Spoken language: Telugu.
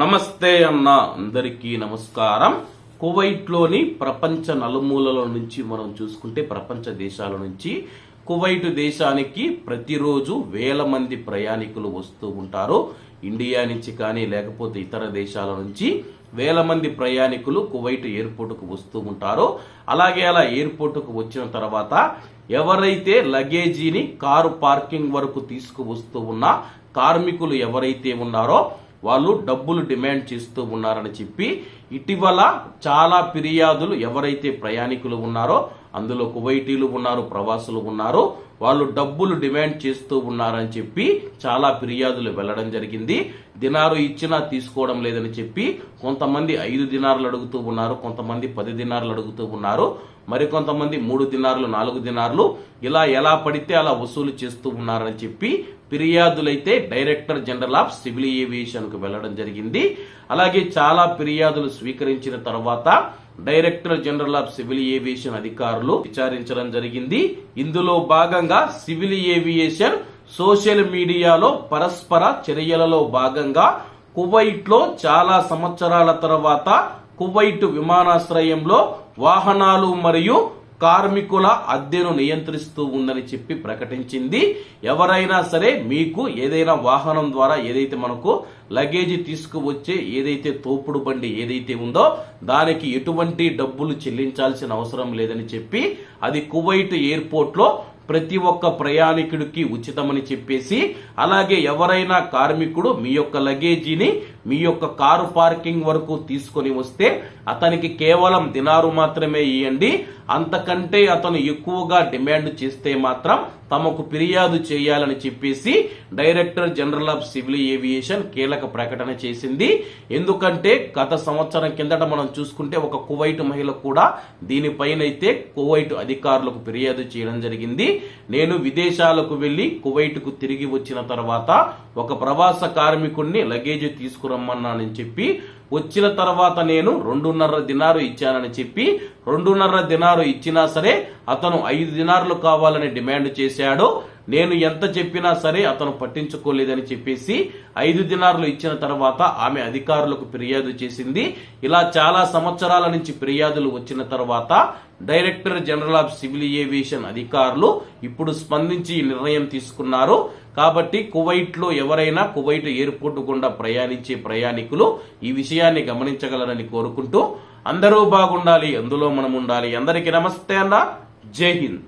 నమస్తే అన్న అందరికీ నమస్కారం. కువైట్లోని ప్రపంచ నలుమూలల నుంచి మనం చూసుకుంటే ప్రపంచ దేశాల నుంచి కువైట్ దేశానికి ప్రతిరోజు వేల మంది ప్రయాణికులు వస్తూ ఉంటారు. ఇండియా నుంచి కానీ లేకపోతే ఇతర దేశాల నుంచి వేల మంది ప్రయాణికులు కువైట్ ఎయిర్పోర్టుకు వస్తూ ఉంటారు. అలాగే అలా ఎయిర్పోర్టుకు వచ్చిన తర్వాత ఎవరైతే లగేజీని కారు పార్కింగ్ వరకు తీసుకువస్తూ ఉన్న కార్మికులు ఎవరైతే ఉన్నారో వాళ్ళు డబ్బులు డిమాండ్ చేస్తూ ఉన్నారని చెప్పి ఇటీవల చాలా ఫిర్యాదులు ఎవరైతే ప్రయాణికులు ఉన్నారో అందులో కువైటీలు ఉన్నారు ప్రవాసులు ఉన్నారు. వాళ్ళు డబ్బులు డిమాండ్ చేస్తూ ఉన్నారని చెప్పి చాలా ఫిర్యాదులు వెళ్ళడం జరిగింది. దినారు ఇచ్చినా తీసుకోవడం లేదని చెప్పి కొంతమంది ఐదు దినారులు అడుగుతూ ఉన్నారు కొంతమంది పది దినారులు అడుగుతూ ఉన్నారు. మరికొంతమంది మూడు దినారులు నాలుగు దినారులు ఇలా ఎలా పడితే అలా వసూలు చేస్తూ ఉన్నారని చెప్పి ఫిర్యాదులైతే డైరెక్టర్ జనరల్ ఆఫ్ సివిల్ ఏవియేషన్కు వెళ్ళడం జరిగింది. అలాగే చాలా ఫిర్యాదులు స్వీకరించిన తర్వాత director general of civil aviation అధికారులు విచారించడం జరిగింది. ఇందులో భాగంగా సివిల్ ఏవియేషన్ సోషల్ మీడియాలో పరస్పర చర్యలలో భాగంగా కువైట్లో చాలా సంవత్సరాల తర్వాత కువైట్ విమానాశ్రయంలో వాహనాలు మరియు కార్మికుల అద్దెను నియంత్రిస్తూ ఉందని చెప్పి ప్రకటించింది. ఎవరైనా సరే మీకు ఏదైనా వాహనం ద్వారా ఏదైతే మనకు లగేజ్ తీసుకువచ్చే ఏదైతే తోపుడు బండి ఏదైతే ఉందో దానికి ఎటువంటి డబ్బులు చెల్లించాల్సిన అవసరం లేదని చెప్పి అది కువైట్ ఎయిర్పోర్ట్లో ప్రతి ఒక్క ప్రయాణికుడికి ఉచితమని చెప్పేసి అలాగే ఎవరైనా కార్మికుడు మీ యొక్క లగేజీని మీ యొక్క కారు పార్కింగ్ వరకు తీసుకొని వస్తే అతనికి కేవలం దినారు మాత్రమే ఇవ్వండి అంతకంటే అతను ఎక్కువగా డిమాండ్ చేస్తే మాత్రం తమకు ఫిర్యాదు చేయాలని చెప్పేసి director general of civil aviation కీలక ప్రకటన చేసింది. ఎందుకంటే గత సంవత్సరం కిందట మనం చూసుకుంటే ఒక కువైట్ మహిళ కూడా దీనిపైనైతే కువైట్ అధికారులకు ఫిర్యాదు చేయడం జరిగింది. నేను విదేశాలకు వెళ్ళి కువైట్కు తిరిగి వచ్చిన తర్వాత ఒక ప్రవాస కార్మికుడిని లగేజ్ తీసుకురమ్మన్నానని చెప్పి వచ్చిన తర్వాత నేను రెండున్నర దినారు ఇచ్చానని చెప్పి రెండున్నర దినారు ఇచ్చినా సరే అతను ఐదు దినారులు కావాలని డిమాండ్ చేశాడు. నేను ఎంత చెప్పినా సరే అతను పట్టించుకోలేదని చెప్పేసి ఐదు దినారులు ఇచ్చిన తర్వాత ఆమె అధికారులకు ఫిర్యాదు చేసింది. ఇలా చాలా సంవత్సరాల నుంచి ఫిర్యాదులు వచ్చిన తర్వాత director general of civil aviation అధికారులు ఇప్పుడు స్పందించి ఈ నిర్ణయం తీసుకున్నారు. కాబట్టి కువైట్లో ఎవరైనా కువైట్ ఎయిర్పోర్ట్ గుండా ప్రయాణించే ప్రయాణికులు ఈ విషయాన్ని గమనించగలరని కోరుకుంటూ అందరూ బాగుండాలి అందులో మనం ఉండాలి అందరికీ నమస్తే అన్న. జై హింద్.